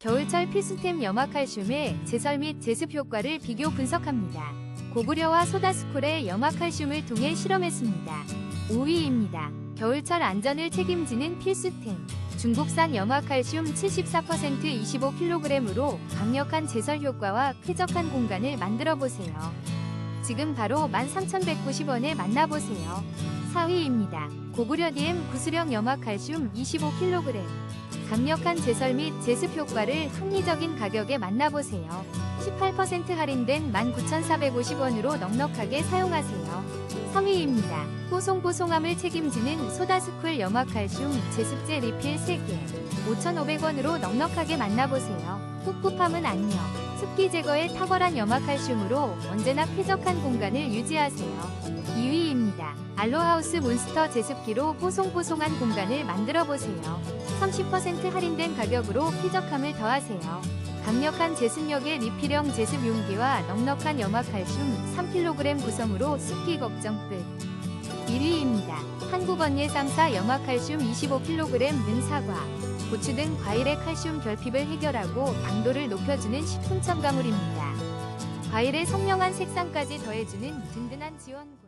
겨울철 필수템 염화칼슘의 제설 및 제습 효과를 비교 분석합니다. 고구려와 소다스콜의 염화칼슘을 통해 실험했습니다. 5위입니다. 겨울철 안전을 책임지는 필수템. 중국산 염화칼슘 74% 25kg으로 강력한 제설 효과와 쾌적한 공간을 만들어 보세요. 지금 바로 13,190원에 만나보세요. 4위입니다. 고구려 DM 구수령 염화칼슘 25kg. 강력한 제설 및 제습 효과를 합리적인 가격에 만나보세요. 18% 할인된 19,450원으로 넉넉하게 사용하세요. 3위입니다. 뽀송뽀송함을 책임지는 소다스쿨 염화칼슘 제습제 리필 3개. 5,500원으로 넉넉하게 만나보세요. 꿉꿉함은 안녕. 습기 제거에 탁월한 염화칼슘으로 언제나 쾌적한 공간을 유지하세요. 2위입니다. 알로하우스 몬스터 제습기로 뽀송뽀송한 공간을 만들어 보세요. 30% 할인된 가격으로 쾌적함을 더하세요. 강력한 제습력의 리필형 제습 용기와 넉넉한 염화칼슘 3kg 구성으로 습기 걱정 끝. 1위입니다. 한국 언예 3사 염화 칼슘 25kg 는 사과, 고추 등 과일의 칼슘 결핍을 해결하고 당도를 높여주는 식품 첨가물입니다. 과일의 선명한 색상까지 더해주는 든든한 지원군.